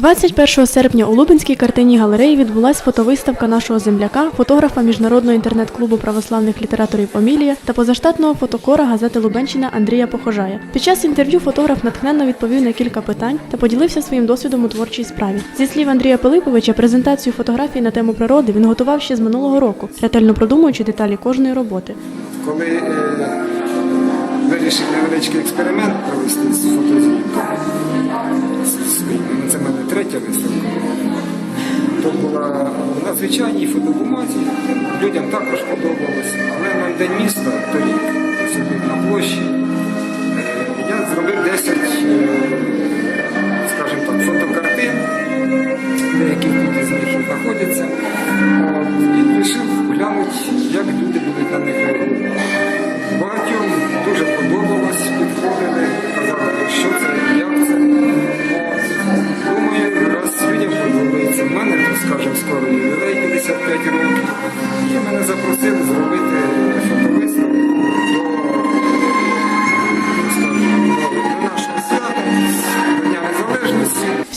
21 серпня у Лубенській картинній галереї відбулася фотовиставка нашого земляка, фотографа міжнародного інтернет-клубу православних літераторів Омілія та позаштатного фотокора газети Лубенщина Андрія Похожая. Під час інтерв'ю фотограф натхненно відповів на кілька питань та поділився своїм досвідом у творчій справі. Зі слів Андрія Пилиповича, презентацію фотографій на тему природи він готував ще з минулого року, ретельно продумуючи деталі кожної роботи. коли е, вирішив невеличкий експеримент провести з фотознімком, виставка, то була на звичайній фотобумазі, людям також подобалося, але на день міста торік, на площі, е, я зробив 10, е, скажімо так, фотокартин, деякі тут з них знаходяться. Ювілей 55 років.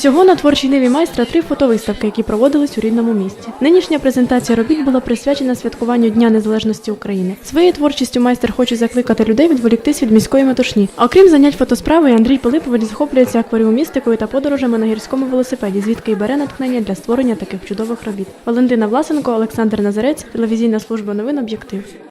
Всього на творчій ниві майстра три фотовиставки, які проводились у рідному місті. Нинішня презентація робіт була присвячена святкуванню Дня Незалежності України. Своєю творчістю майстер хоче закликати людей відволіктись від міської метушні. Окрім занять фотосправою, Андрій Пилипович захоплюється акваріумістикою та подорожами на гірському велосипеді, звідки й бере натхнення для створення таких чудових робіт. Валентина Власенко, Олександр Назарець, телевізійна служба новин Об'єктив.